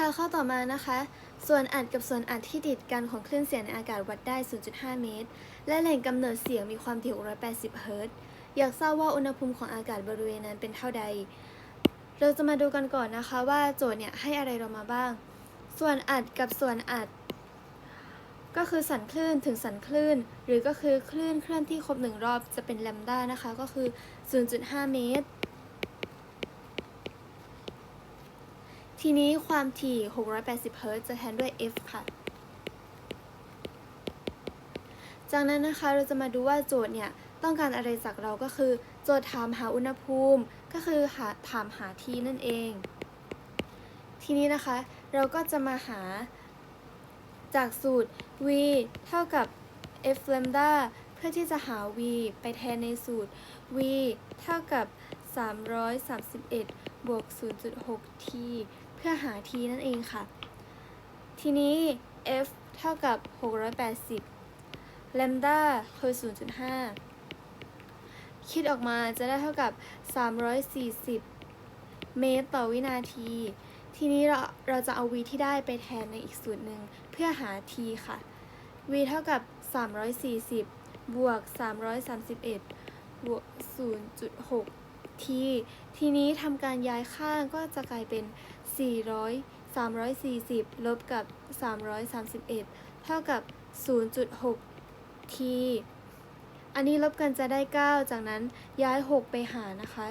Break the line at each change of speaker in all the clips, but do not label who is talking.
ค่ะข้อต่อมานะคะ ส่วนอัดกับส่วนอัดที่ติดกันของคลื่นเสียงในอากาศวัดได้ 0.5 เมตร และแหล่งกำเนิดเสียงมีความถี่680 เฮิรตซ์ อยากทราบว่าอุณหภูมิของอากาศบริเวณนั้นเป็นเท่าใด เราจะมาดูกันก่อนนะคะว่าโจทย์เนี่ยให้อะไรเรามาบ้าง ส่วนอัดกับส่วนอัด ก็คือสันคลื่นถึงสันคลื่น หรือก็คือคลื่นเคลื่อนที่ครบหนึ่งรอบจะเป็นแลมด้านะคะ ก็คือ 0.5 เมตร ทีนี้ความถี่ 680 เฮิรตซ์จะแทนด้วย f ค่ะ จากนั้นนะคะเราจะมาดูว่าโจทย์เนี่ย ต้องการอะไรจากเราก็คือ โจทย์ถามหาอุณหภูมิ ก็คือหาถามหาทีนั่นเอง ทีนี้นะคะเราก็จะมาหาจากสูตร v เท่ากับ f lambda เพื่อที่จะหา v ไปแทนในสูตร v เท่ากับ 331 บวก 0.6 t เพื่อหา t นั่นเองค่ะ ทีนี้ f เท่ากับ 680 lambda คือ 0.5 คิดออกมาจะได้เท่ากับ 340 เมตรต่อวินาที ทีนี้เราเราจะเอา v ที่ได้ไปแทนในอีกสูตรหนึ่งเพื่อหา t ค่ะ v เท่ากับ 340 บวก 331 บวก 0.6 t ทีนี้ทำการย้ายข้างก็จะกลายเป็น 400 340 ลบกับ 331 เท่ากับ 0.6 t อันนี้ลบกันจะได้ 9 จากนั้นย้าย 6 ไปหานะคะ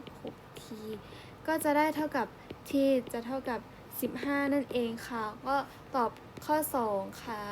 0.6 t ก็จะได้เท่ากับ t จะเท่ากับ 15 นั่นเองค่ะ ก็ตอบข้อ 2 ค่ะ